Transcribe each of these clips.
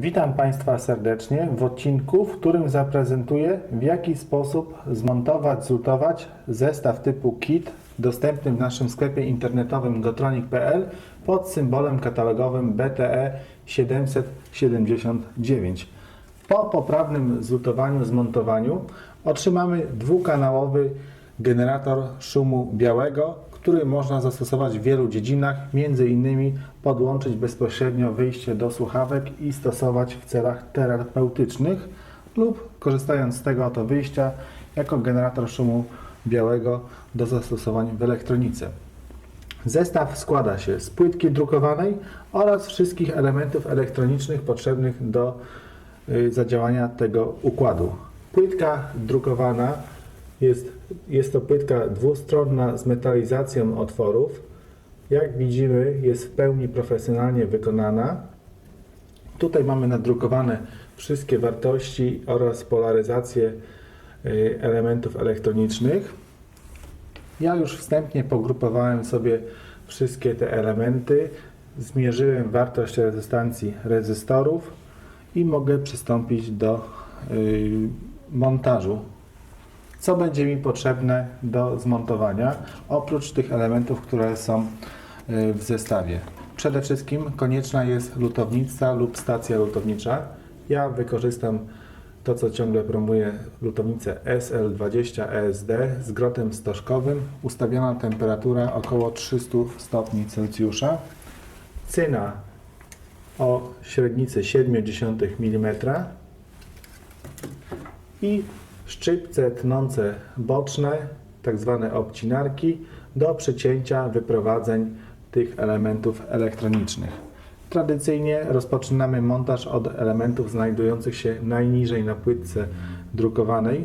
Witam Państwa serdecznie w odcinku, w którym zaprezentuję w jaki sposób zmontować, zlutować zestaw typu kit dostępny w naszym sklepie internetowym gotronic.pl pod symbolem katalogowym BTE 779. Po poprawnym zlutowaniu, zmontowaniu otrzymamy dwukanałowy generator szumu białego, który można zastosować w wielu dziedzinach, między innymi podłączyć bezpośrednio wyjście do słuchawek i stosować w celach terapeutycznych lub korzystając z tego oto wyjścia jako generator szumu białego do zastosowań w elektronice. Zestaw składa się z płytki drukowanej oraz wszystkich elementów elektronicznych potrzebnych do y, zadziałania tego układu. Płytka drukowana jest, jest to płytka dwustronna z metalizacją otworów. Jak widzimy, jest w pełni profesjonalnie wykonana. Tutaj mamy nadrukowane wszystkie wartości oraz polaryzację y, elementów elektronicznych. Ja już wstępnie pogrupowałem sobie wszystkie te elementy, zmierzyłem wartość rezystancji rezystorów i mogę przystąpić do y, montażu. Co będzie mi potrzebne do zmontowania, oprócz tych elementów, które są y, w zestawie? Przede wszystkim konieczna jest lutownica lub stacja lutownicza. Ja wykorzystam to, co ciągle promuję, lutownicę SL20 ESD z grotem stożkowym, ustawiona temperatura około 300 stopni Celsjusza, cyna o średnicy 0,7 mm i szczypce tnące boczne, tak zwane obcinarki, do przecięcia wyprowadzeń tych elementów elektronicznych. Tradycyjnie rozpoczynamy montaż od elementów znajdujących się najniżej na płytce drukowanej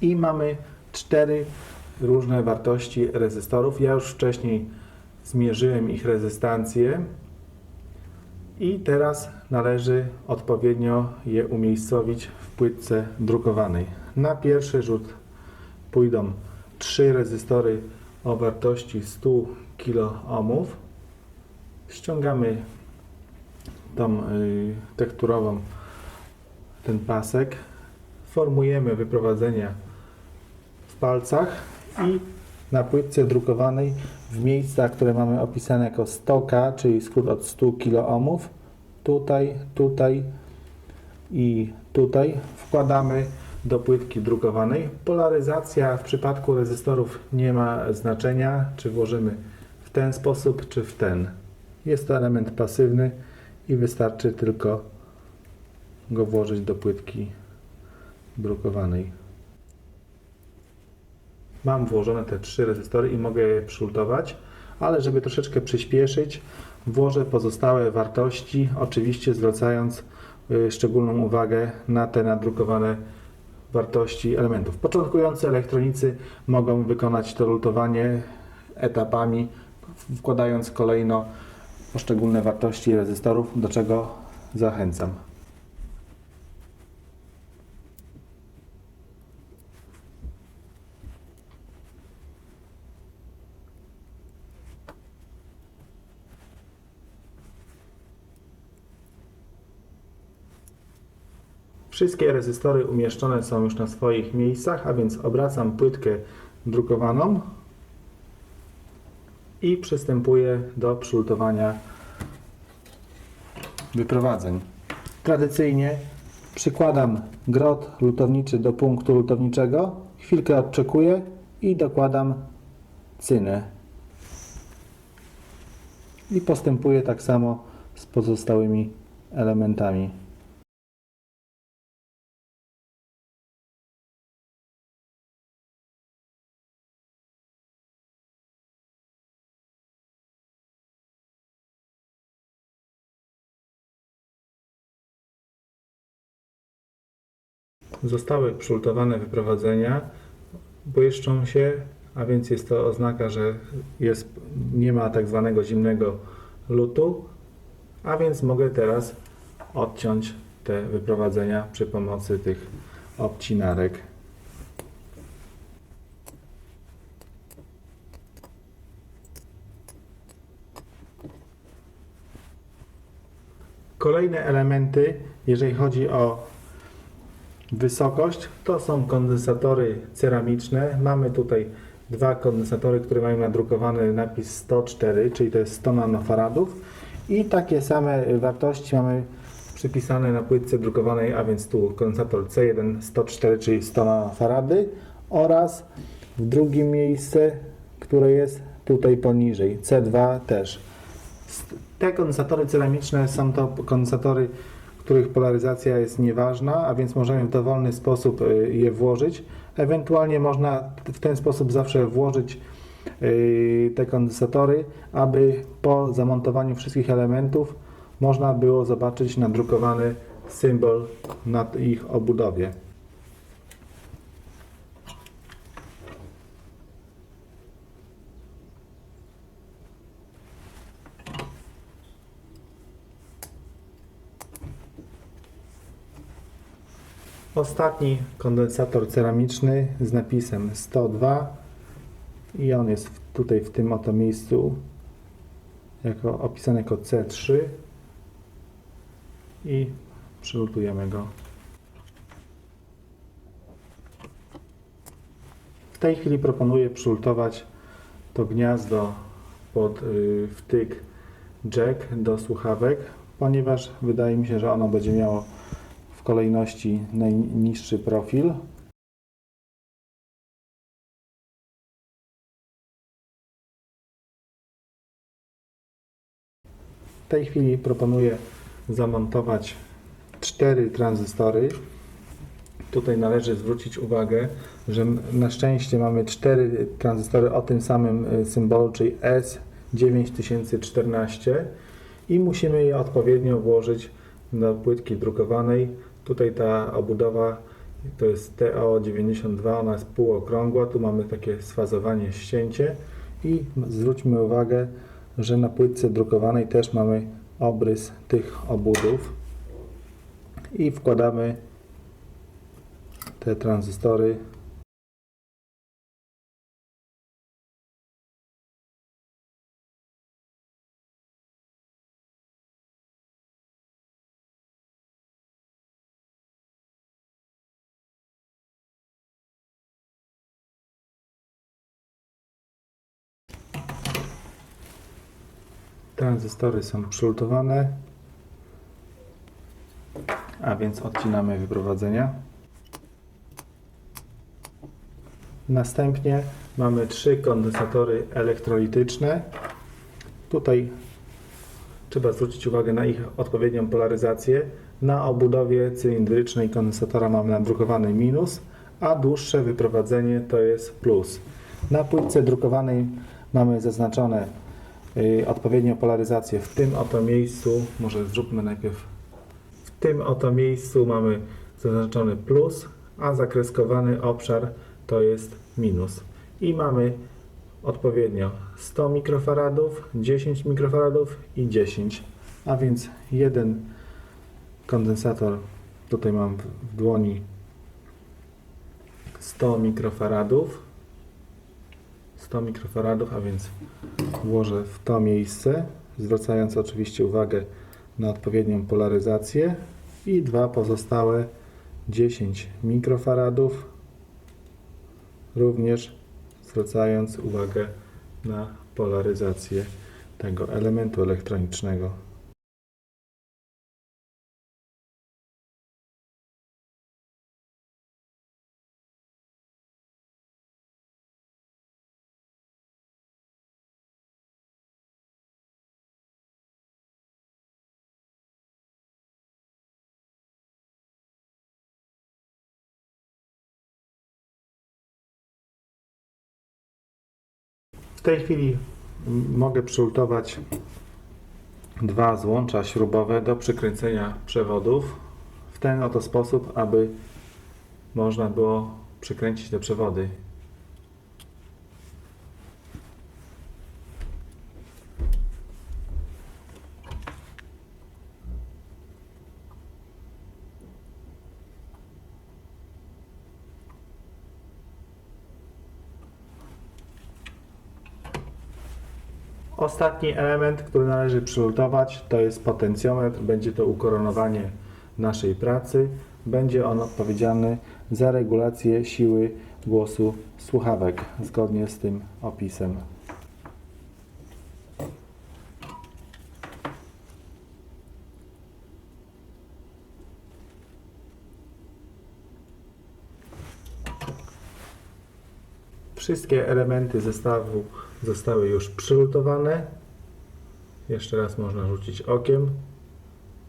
i mamy cztery różne wartości rezystorów. Ja już wcześniej zmierzyłem ich rezystancję i teraz należy odpowiednio je umiejscowić w płytce drukowanej. Na pierwszy rzut pójdą trzy rezystory o wartości 100 kOhmów. Ściągamy tą y, tekturową ten pasek, formujemy wyprowadzenia w palcach i na płytce drukowanej w miejscach, które mamy opisane jako 100K, czyli skrót od 100 kOhmów, tutaj, tutaj i tutaj wkładamy do płytki drukowanej. Polaryzacja w przypadku rezystorów nie ma znaczenia, czy włożymy w ten sposób, czy w ten. Jest to element pasywny i wystarczy tylko go włożyć do płytki drukowanej. Mam włożone te trzy rezystory i mogę je przylutować, ale żeby troszeczkę przyspieszyć, włożę pozostałe wartości, oczywiście zwracając y, szczególną uwagę na te nadrukowane wartości elementów. Początkujący elektronicy mogą wykonać to lutowanie etapami, wkładając kolejno poszczególne wartości rezystorów, do czego zachęcam. Wszystkie rezystory umieszczone są już na swoich miejscach, a więc obracam płytkę drukowaną i przystępuję do przylutowania wyprowadzeń. Tradycyjnie przykładam grot lutowniczy do punktu lutowniczego, chwilkę odczekuję i dokładam cynę. I postępuję tak samo z pozostałymi elementami. Zostały przylutowane wyprowadzenia, błyszczą się, a więc jest to oznaka, że jest, nie ma tak zwanego zimnego lutu, a więc mogę teraz odciąć te wyprowadzenia przy pomocy tych obcinarek. Kolejne elementy, jeżeli chodzi o wysokość, to są kondensatory ceramiczne. Mamy tutaj dwa kondensatory, które mają nadrukowany napis 104, czyli to jest 100 nanofaradów. I takie same wartości mamy przypisane na płytce drukowanej, a więc tu kondensator C1 104, czyli 100 nanofarady oraz w drugim miejsce, które jest tutaj poniżej, C2 też. Te kondensatory ceramiczne są to kondensatory, których polaryzacja jest nieważna, a więc możemy w dowolny sposób y, je włożyć. Ewentualnie można w ten sposób zawsze włożyć y, te kondensatory, aby po zamontowaniu wszystkich elementów można było zobaczyć nadrukowany symbol na ich obudowie. Ostatni kondensator ceramiczny z napisem 102 i on jest tutaj w tym oto miejscu jako opisany jako C3 i przylutujemy go. W tej chwili proponuję przylutować to gniazdo pod y, wtyk jack do słuchawek, ponieważ wydaje mi się, że ono będzie miało kolejności najniższy profil. W tej chwili proponuję zamontować cztery tranzystory. Tutaj należy zwrócić uwagę, że na szczęście mamy cztery tranzystory o tym samym y, symbolu, czyli S9014 i musimy je odpowiednio włożyć do płytki drukowanej. Tutaj ta obudowa to jest TO92, ona jest półokrągła, tu mamy takie sfazowanie ścięcie. I zwróćmy uwagę, że na płytce drukowanej też mamy obrys tych obudów. I wkładamy te tranzystory Tranzystory są przylutowane, a więc odcinamy wyprowadzenia. Następnie mamy trzy kondensatory elektrolityczne. Tutaj trzeba zwrócić uwagę na ich odpowiednią polaryzację. Na obudowie cylindrycznej kondensatora mamy nadrukowany minus, a dłuższe wyprowadzenie to jest plus. Na płytce drukowanej mamy zaznaczone odpowiednią polaryzację. W tym oto miejscu, może zróbmy najpierw w tym oto miejscu mamy zaznaczony plus, a zakreskowany obszar to jest minus. I mamy odpowiednio 100 mikrofaradów, 10 mikrofaradów i 10. A więc jeden kondensator, tutaj mam w, w dłoni 100 mikrofaradów. 100 mikrofaradów, a więc włożę w to miejsce, zwracając oczywiście uwagę na odpowiednią polaryzację i dwa pozostałe 10 mikrofaradów, również zwracając uwagę na polaryzację tego elementu elektronicznego. W tej chwili mogę przylutować dwa złącza śrubowe do przykręcenia przewodów w ten oto sposób, aby można było przykręcić te przewody. Ostatni element, który należy przylutować, to jest potencjometr. Będzie to ukoronowanie naszej pracy. Będzie on odpowiedzialny za regulację siły głosu słuchawek, zgodnie z tym opisem. Wszystkie elementy zestawu zostały już przylutowane. Jeszcze raz można rzucić okiem.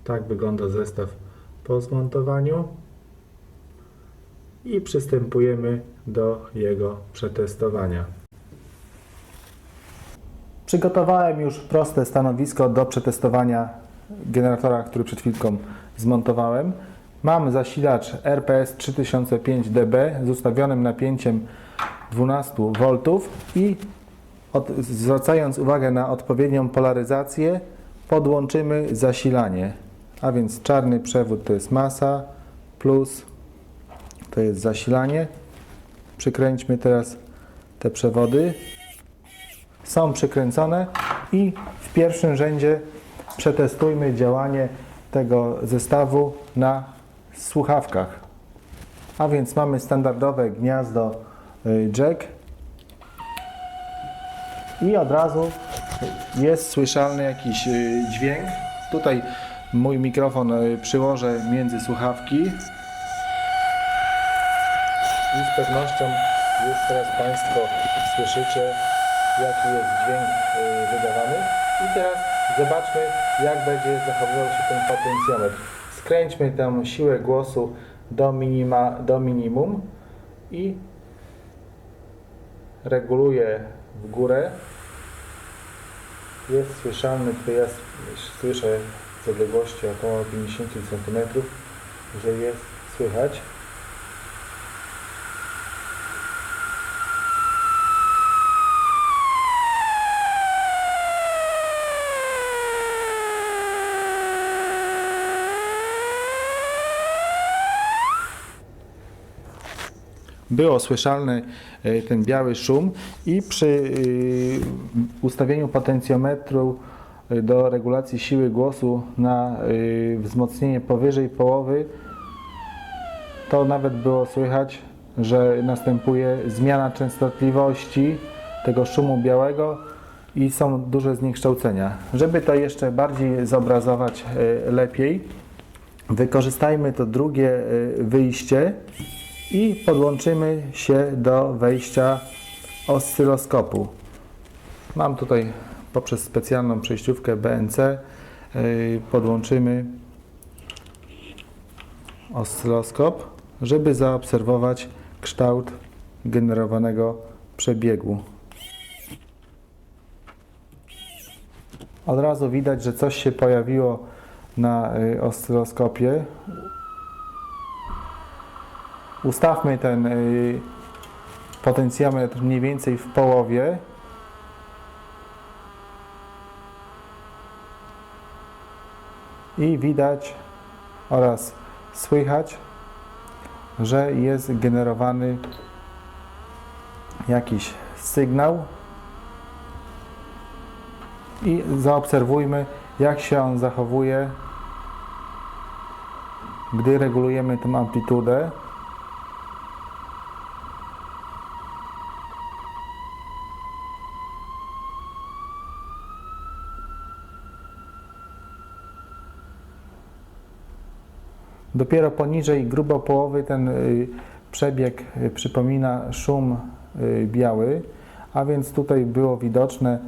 Tak wygląda zestaw po zmontowaniu. I przystępujemy do jego przetestowania. Przygotowałem już proste stanowisko do przetestowania generatora, który przed chwilką zmontowałem. Mam zasilacz RPS 3005DB z ustawionym napięciem 12 V i od, zwracając uwagę na odpowiednią polaryzację, podłączymy zasilanie. A więc czarny przewód to jest masa, plus to jest zasilanie. Przykręćmy teraz te przewody. Są przykręcone i w pierwszym rzędzie przetestujmy działanie tego zestawu na słuchawkach. A więc mamy standardowe gniazdo jack i od razu jest słyszalny jakiś y, dźwięk. Tutaj mój mikrofon y, przyłożę między słuchawki. I z pewnością już teraz Państwo słyszycie, jaki jest dźwięk y, wydawany. I teraz zobaczmy, jak będzie zachowywał się ten potencjometr. Skręćmy tę siłę głosu do, minima, do minimum i reguluję w górę. Jest słyszalny, tutaj ja słyszę z odległości około 50 cm, że jest słychać. Było słyszalny e, ten biały szum i przy y, ustawieniu potencjometru y, do regulacji siły głosu na wzmocnienie powyżej połowy to nawet było słychać, że następuje zmiana częstotliwości tego szumu białego i są duże zniekształcenia. Żeby to jeszcze bardziej zobrazować e, lepiej, wykorzystajmy to drugie e, wyjście i podłączymy się do wejścia oscyloskopu. Mam tutaj poprzez specjalną przejściówkę BNC yy, podłączymy oscyloskop, żeby zaobserwować kształt generowanego przebiegu. Od razu widać, że coś się pojawiło na y, oscyloskopie. Ustawmy ten y, potencjometr mniej więcej w połowie. I widać oraz słychać, że jest generowany jakiś sygnał. I zaobserwujmy, jak się on zachowuje, gdy regulujemy tę amplitudę. Dopiero poniżej grubo połowy ten y, przebieg y, przypomina szum y, biały, a więc tutaj było widoczne,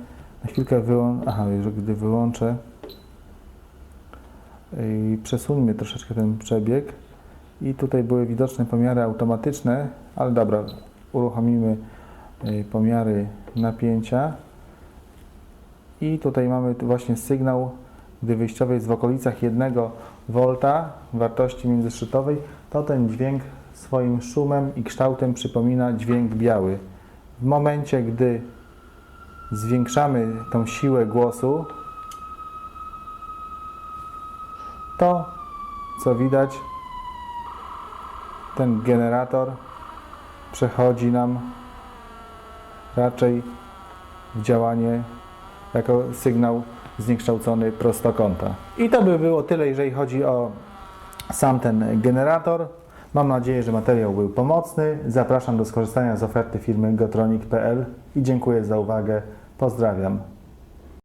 na chwilkę wyłączę, aha, już gdy wyłączę, y, przesuńmy troszeczkę ten przebieg. I tutaj były widoczne pomiary automatyczne, ale dobra, uruchomimy pomiary napięcia. I tutaj mamy właśnie sygnał, gdy wyjściowy jest w okolicach 1 V wartości międzyszczytowej, to ten dźwięk swoim szumem i kształtem przypomina dźwięk biały. W momencie, gdy zwiększamy tą siłę głosu, to co widać, ten generator przechodzi nam raczej w działanie jako sygnał zniekształcony prostokąta. I to by było tyle, jeżeli chodzi o sam ten generator. Mam nadzieję, że materiał był pomocny. Zapraszam do skorzystania z oferty firmy gotronic.pl i dziękuję za uwagę. Pozdrawiam.